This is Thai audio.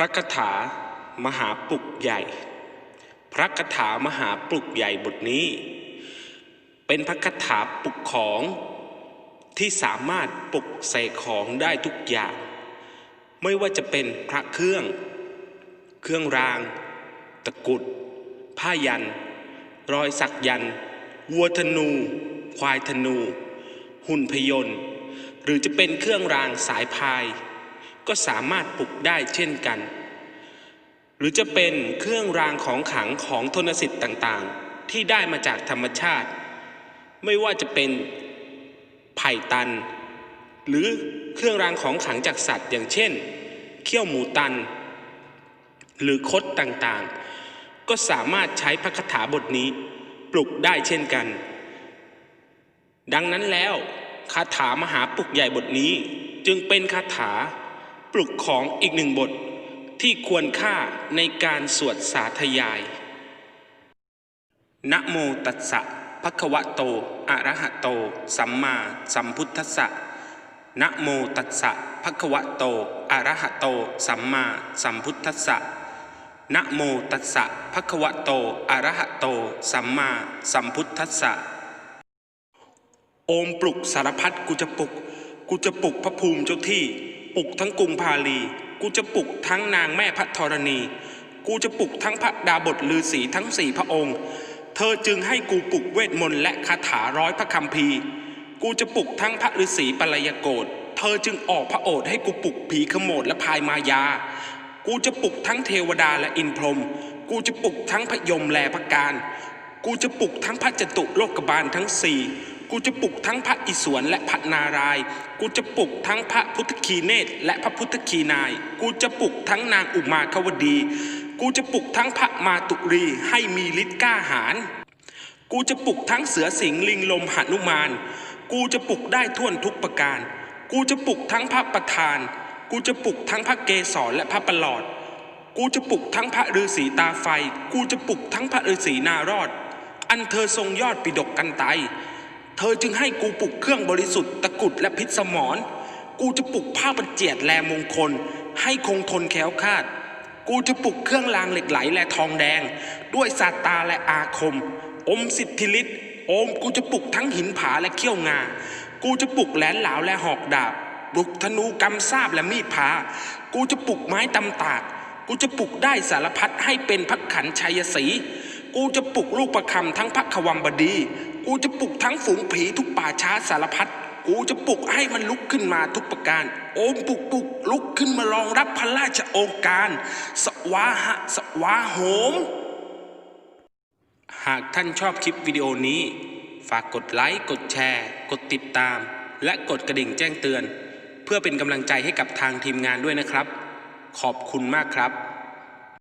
ระคาถามหาปลุกใหญ่ พระคาถามหาปลุกใหญ่บทนี้ เป็นพระคาถาปลุกของที่สามารถปลุกใส่ของได้ทุกอย่าง ไม่ว่าจะเป็นพระเครื่อง เครื่องราง ตะกุด ผ้ายัน รอยสักยัน วัวธนู ควายธนู หุ่นพยนต์ หรือจะเป็นเครื่องรางสายพาย ก็สามารถปลุกได้เช่นกัน หรือจะเป็นเครื่องรางของขลังของทนสิทธิ์ต่างๆ ที่ได้มาจากธรรมชาติ ไม่ว่าจะเป็นไผ่ตัน หรือเครื่องรางของขลังจากสัตว์ อย่างเช่น เขี้ยวหมูตัน หรือคดต่างๆ ก็สามารถใช้พระคาถาบทนี้ปลุกได้เช่นกัน ดังนั้นแล้วคาถามหาปลุกใหญ่บทนี้จึงเป็นคาถา ปลุกของอีกหนึ่งบทที่ควรค่าในการสวดสาธยาย นะโมตัสสะภะคะวะโต อะระหะโต สัมมาสัมพุทธัสสะ นะโมตัสสะภะคะวะโต อะระหะโต สัมมาสัมพุทธัสสะ นะโมตัสสะภะคะวะโต อะระหะโต สัมมาสัมพุทธัสสะ โอมปลุกสารพัดกูจะปลุก กูจะปลุกพระภูมิเจ้าที่ ปลุกทั้งกรุงพาลี กูจะปลุกทั้งนางแม่พระธรณี กูจะปลุกทั้งพระดาบทลือสีทั้งสี่พระองค์ เธอจึงให้กูปลุกเวทมนต์และคาถาร้อยพระคัมภีกูจะปลุกทั้งพระฤาษีปลายโกฏเธอจึงออกพระโอษฐ์ให้กูปลุกผีขโมดและพายมายา กูจะปลุกทั้งเทวดาและอินพรหม กูจะปลุกทั้งพยมแลพระการ กูจะปลุกทั้งพระจตุโลกบาลทั้งสี่ กูจะปลุกทั้งพระอิศวรและพระนาราย กูจะปลุกทั้งพระพุทธคีเนตรและพระพุทธคีนาย กูจะปลุกทั้งนางอุมาควดี กูจะปลุกทั้งพระมาตุรีให้มีฤทธิ์กล้าหาญ กูจะปลุกทั้งเสือสิงห์ลิงลมหนุมาน กูจะปลุกได้ท่วนทุกประการ กูจะปลุกทั้งพระประธาน กูจะปลุกทั้งพระเกศรและพระประหลอด กูจะปลุกทั้งพระฤาษีตาไฟ กูจะปลุกทั้งพระฤาษีนารอดอันเธอทรงยอดปิดกกันไต เธอจึงให้กูปลุกเครื่องบริสุทธิ์ตะกุดและพิษสมรกูจะปลุกผ้าประเจียดแลมงคล ให้คงทนแค้วคาด กูจะปลุกเครื่องรางเหล็กไหลและทองแดง ด้วยสาตาและอาคม อมสิทธิฤทธิ์โอมกูจะปลุกทั้งหินผาและเขี้ยวงา กูจะปลุกแหลนเหลาและหอกดาบปลุกธนูกำซาบและมีดพา กูจะปลุกไม้ตำตากกูจะปลุกได้สารพัดให้เป็นพักขันชัยศรี กูจะปลุกลูกประคำทั้งพระขวัมบดี กูจะปลุกทั้งฝูงผีทุกป่าช้าสารพัด กูจะปลุกให้มันลุกขึ้นมาทุกประการ โอมปลุกปลุกลุกขึ้นมารองรับพระราชโองการ สวาหะสวาโหม หากท่านชอบคลิปวิดีโอนี้ ฝากกดไลค์ กดแชร์ กดติดตาม และกดกระดิ่งแจ้งเตือน เพื่อเป็นกำลังใจให้กับทางทีมงานด้วยนะครับ ขอบคุณมากครับ